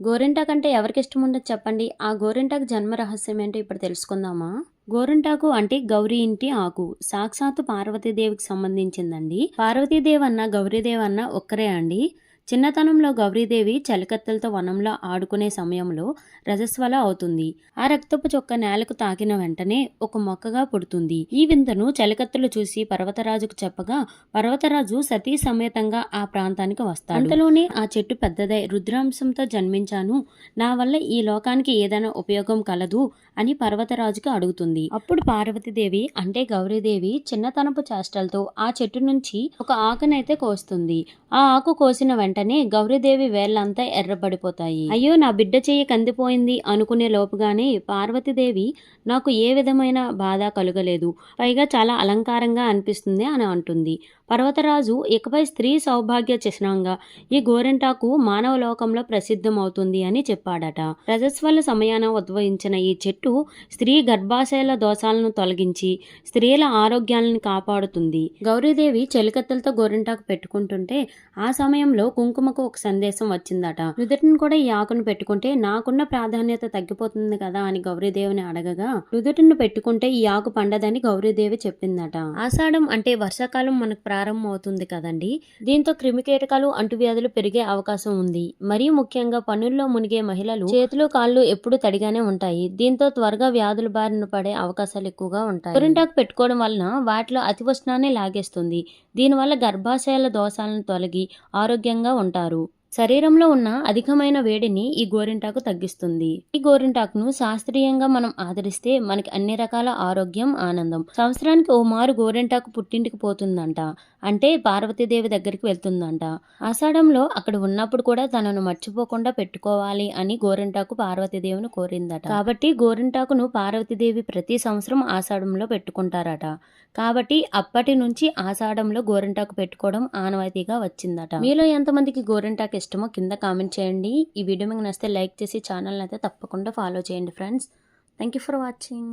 గోరింటాకు అంటే ఎవరికి ఇష్టం ఉండదు చెప్పండి. ఆ గోరింటాకు జన్మ రహస్యం ఏంటో ఇప్పుడు తెలుసుకుందామా? గోరింటాకు అంటే గౌరీ ఇంటి ఆకు. సాక్షాత్తు పార్వతీదేవికి సంబంధించిందండి. పార్వతీదేవి అన్న గౌరీదేవి అన్న ఒక్కరే అండి. చిన్నతనంలో గౌరీదేవి చలికత్తెలతో వనంలో ఆడుకునే సమయంలో రజస్వల అవుతుంది. ఆ రక్తపు చొక్క నేలకు తాకిన వెంటనే ఒక మొక్కగా పుడుతుంది. ఈ వింతను చలికత్తెలు చూసి పర్వతరాజుకు చెప్పగా పర్వతరాజు సతీ సమేతంగా ఆ ప్రాంతానికి వస్తాడు. అంతలోనే ఆ చెట్టు పెద్దదై రుద్రాంశంతో జన్మించాను. నా వల్ల ఈ లోకానికి ఏదైనా ఉపయోగం కలదు. అని పర్వతరాజుకు అడుగుతుంది. అప్పుడు పార్వతీదేవి అంటే గౌరీదేవి చిన్నతనపు చేష్టలతో ఆ చెట్టు నుంచి ఒక ఆకునైతే కోస్తుంది. ఆ ఆకు కోసిన వెంటనే గౌరీదేవి వేళ్ళంతా ఎర్రబడిపోతాయి. అయ్యో నా బిడ్డ చెయ్యి కందిపోయింది అనుకునే లోపుగానే పార్వతీదేవి నాకు ఏ విధమైన బాధ కలుగలేదు. పైగా చాలా అలంకారంగా అనిపిస్తుంది అని అంటుంది. పర్వతరాజు ఇకపై స్త్రీ సౌభాగ్య చిహ్నంగా ఈ గోరింటాకు మానవ లోకంలో ప్రసిద్ధమవుతుంది అని చెప్పాడట. రజస్వల సమయాన ఉద్భవించిన ఈ చెట్టు స్త్రీ గర్భాశయాల దోషాలను తొలగించి స్త్రీల ఆరోగ్యాలను కాపాడుతుంది. గౌరీదేవి చెలికత్తెలతో గోరింటాకు పెట్టుకుంటుంటే ఆ సమయంలో కుంకుమకు ఒక సందేశం వచ్చిందట. నుదుటిని కూడా ఈ ఆకును పెట్టుకుంటే నాకున్న ప్రాధాన్యత తగ్గిపోతుంది కదా అని గౌరీదేవిని అడగగా నుదుటిని పెట్టుకుంటే ఈ ఆకు పండదని గౌరీదేవి చెప్పిందట. ఆషాఢం అంటే వర్షాకాలం మనకు ప్రారంభం అవుతుంది కదండి. దీంతో క్రిమికీటకాలు అంటువ్యాధులు పెరిగే అవకాశం ఉంది. మరీ ముఖ్యంగా పనుల్లో మునిగే మహిళలు చేతులు కాళ్ళు ఎప్పుడు తడిగానే ఉంటాయి. దీంతో త్వరగా వ్యాధుల బారిన పడే అవకాశాలు ఎక్కువగా ఉంటాయి. కొరింటాకు పెట్టుకోవడం వలన వాటిలో అతి ఉష్ణాన్ని లాగేస్తుంది. దీనివల్ల గర్భాశయాల దోషాలను తొలగి ఆరోగ్యంగా ఉంటారు. శరీరంలో ఉన్న అధికమైన వేడిని ఈ గోరింటాకు తగ్గిస్తుంది. ఈ గోరింటాకును శాస్త్రీయంగా మనం ఆదరిస్తే మనకి అన్ని రకాల ఆరోగ్యం ఆనందం. సంవత్సరానికి ఓ మారు గోరింటాకు పుట్టింటికి పోతుందంట. అంటే పార్వతీదేవి దగ్గరికి వెళ్తుందంట. ఆషాఢంలో అక్కడ ఉన్నప్పుడు కూడా తనను మర్చిపోకుండా పెట్టుకోవాలి అని గోరింటాకు పార్వతీదేవిని కోరిందట. కాబట్టి గోరింటాకును పార్వతీదేవి ప్రతి సంవత్సరం ఆషాఢంలో పెట్టుకుంటారట. కాబట్టి అప్పటి నుంచి ఆషాఢంలో గోరింటాకు పెట్టుకోవడం ఆనవాయితీగా వచ్చిందట. మీలో ఎంతమందికి గోరింటాకు ఇష్టమో కింద కామెంట్ చేయండి. ఈ వీడియో మీకు నచ్చితే లైక్ చేసి ఛానల్ని అయితే తప్పకుండా ఫాలో చేయండి friends thank you for watching